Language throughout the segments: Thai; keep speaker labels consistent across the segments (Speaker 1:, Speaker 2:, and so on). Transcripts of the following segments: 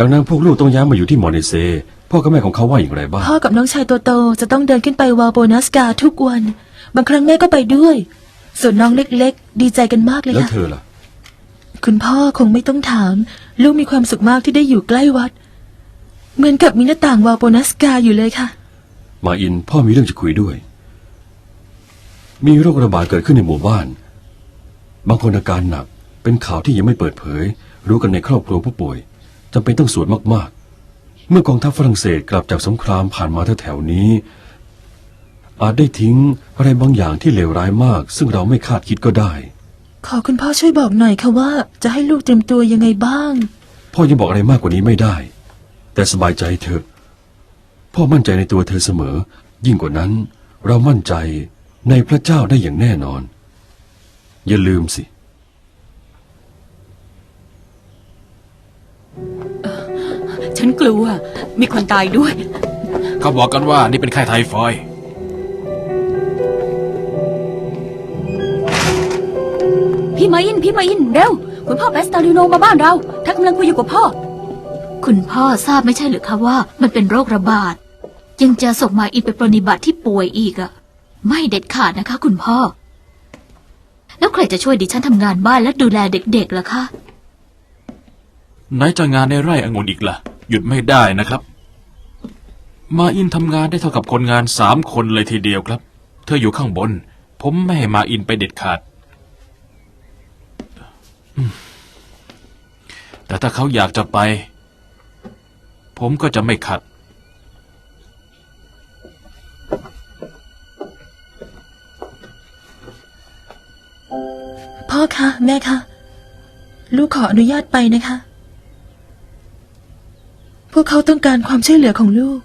Speaker 1: ดังนั้นพวกลูกต้องย้ายมาอยู่ที่มอเนเซ พ่อกับแม่ของเขาว่าอย่างไรบ้าง
Speaker 2: พ่อกับน้องชายตัวโตจะต้องเดินขึ้นไปวาลโบนัสกาทุกวัน บางครั้งแม่ก็ไปด้วย ส่วนน้องเล็กๆ ดีใจกันมากเลย
Speaker 1: แล้ว
Speaker 2: ค่ะ
Speaker 1: เธอล่ะ
Speaker 2: คุณพ่อคงไม่ต้องถาม ลูกมีความสุขมากที่ได้อยู่ใกล้วัด เหมือนกับมีหน้าต่างวาลโบนัสกาอยู่เลยค่ะ
Speaker 1: มาอินพ่อมีเรื่องจะคุยด้วย มีโรคระบาดเกิดขึ้นในหมู่บ้าน บางคนอาการหนัก เป็นข่าวที่ยังไม่เปิดเผย รู้กันในครอบครัวผู้ป่วย จำเป็นต้องสวดมากๆ เมื่อกองทัพฝรั่งเศสกลับจากสงครามผ่านมาแถวๆนี้ อาจได้ทิ้งอะไรบางอย่างที่เลวร้ายมาก ซึ่งเราไม่คาดคิดก็ได้
Speaker 2: ขอคุณพ่อช่วยบอกหน่อยค่ะว่า จะให้ลูกเตรียมตัวยังไงบ้าง
Speaker 1: พ่อยังบอกอะไรมากกว่านี้ไม่ได้ แต่สบายใจเถอะ พ่อมั่นใจในตัวเธอเสมอ ยิ่งกว่านั้น เรามั่นใจในพระเจ้าได้อย่างแน่นอน อย่าลืมสิ
Speaker 3: ฉันกลัว มีคนตายด้วย
Speaker 4: เขาบอกกันว่านี่เป็นไข้ไทฟอยด์
Speaker 3: พี่มาอิน พี่มาอิน เร็ว คุณพ่อเปสตาลิโนมาบ้านเรา ถ้ากำลังคุยอยู่กับพ่อ
Speaker 5: คุณพ่อทราบไม่ใช่หรือคะว่ามันเป็นโรคระบาด ยังจะส่งมาอินไปปรนนิบัติที่ป่วยอีกอะไม่เด็ดขาดนะคะ คุณพ่อ แล้วใครจะช่วยดิฉันทำงานบ้านและดูแลเด็กๆล่ะคะ
Speaker 4: ไหนจะงานในไร่องุ่นอีกล่ะ หยุดไม่ได้นะครับ มาอินทำงานได้เท่ากับคนงานสามคนเลยทีเดียวครับ เธออยู่ข้างบน ผมไม่ให้มาอินไปเด็ดขาด แต่ถ้าเขาอยากจะไป ผมก็จะไม่ขัด
Speaker 2: พ่อคะ แม่คะ ลูกขออนุญาตไปนะคะ วกเขาต้องการความช่วยเหลือของลูก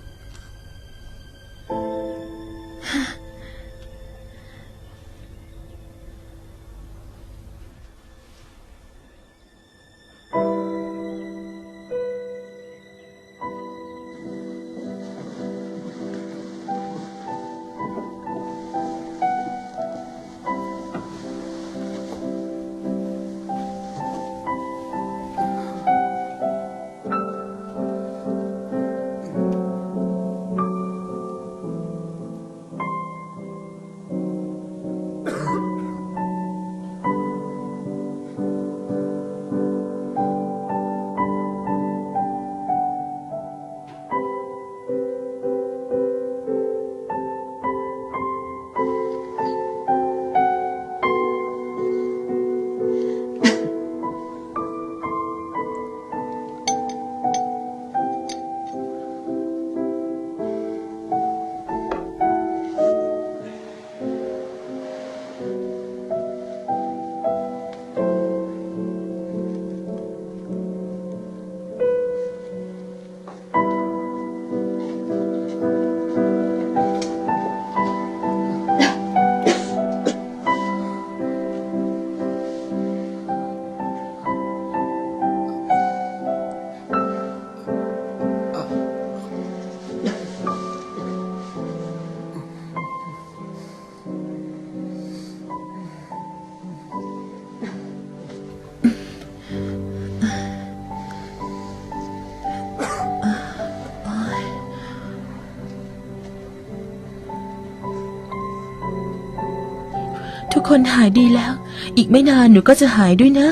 Speaker 2: คนหายดีแล้ว อีกไม่นานหนูก็จะหายด้วยนะ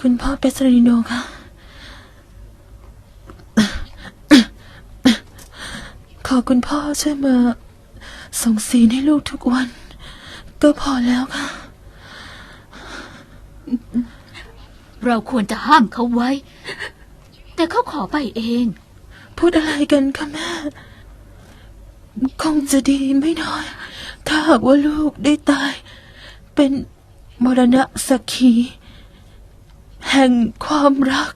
Speaker 2: คุณพ่อเปสริโนค่ะคุณพ่อช่วยมาส่งสีลให้ลูกทุกวัน ก็พอแล้วค่ะ
Speaker 5: เราควรจะห้ามเขาไว้ แต่เขาขอไปเอง
Speaker 2: พูดอะไรกันคะแม่ คงจะดีไม่น้อย ถ้าหากว่าลูกได้ตาย เป็น มรณะสักขีแห่งความรัก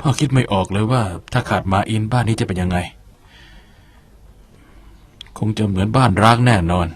Speaker 4: พ่อคิดไม่ออกเลยว่า ถ้าขาดมาอินบ้านนี้จะเป็นยังไง คงจะเหมือนบ้านร้างแน่นอน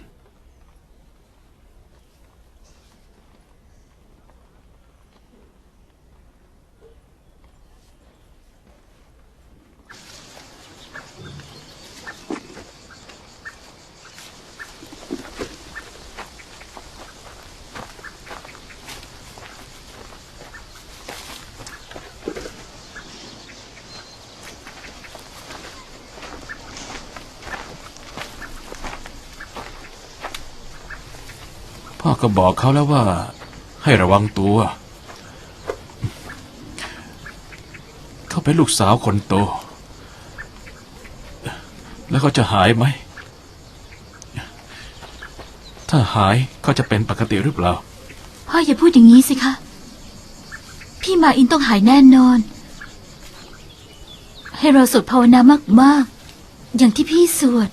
Speaker 4: พ่อก็บอกเขาแล้วว่า ให้ระวังตัว เขาเป็นลูกสาวคนโต แล้วเขาจะหายไหม ถ้าหายเขาจะเป็นปกติหรือเปล่า
Speaker 5: พ่ออย่าพูดอย่างนี้สิคะ พี่มาอินต้องหายแน่นอน ให้เราสวดภาวนามากๆ อย่างที่พี่สวด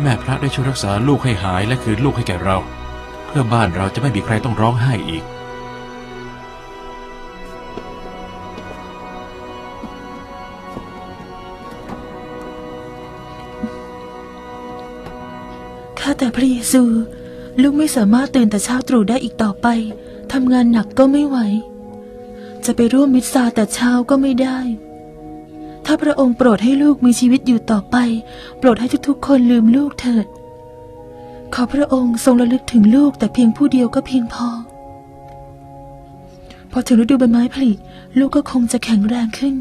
Speaker 4: แม่พระได้ช่วยรักษาลูกให้หายและคืนลูกให้แก่เรา เพื่อบ้านเราจะไม่มีใครต้องร้องไห้อีก
Speaker 2: ข้าแต่พระเยซู ลูกไม่สามารถตื่นแต่เช้าตรู่ได้อีกต่อไปทำงานหนักก็ไม่ไหว จะไปร่วมมิสซาแต่เช้าก็ไม่ได้ ถ้าพระองค์โปรดให้ลูกมีชีวิตอยู่ต่อไป โปรดให้ทุกๆ คนลืมลูกเถิด ขอพระองค์ทรงระลึกถึงลูกแต่เพียงผู้เดียวก็เพียงพอ พอถึงฤดูใบไม้ผลิลูกก็คงจะแข็งแรงขึ้น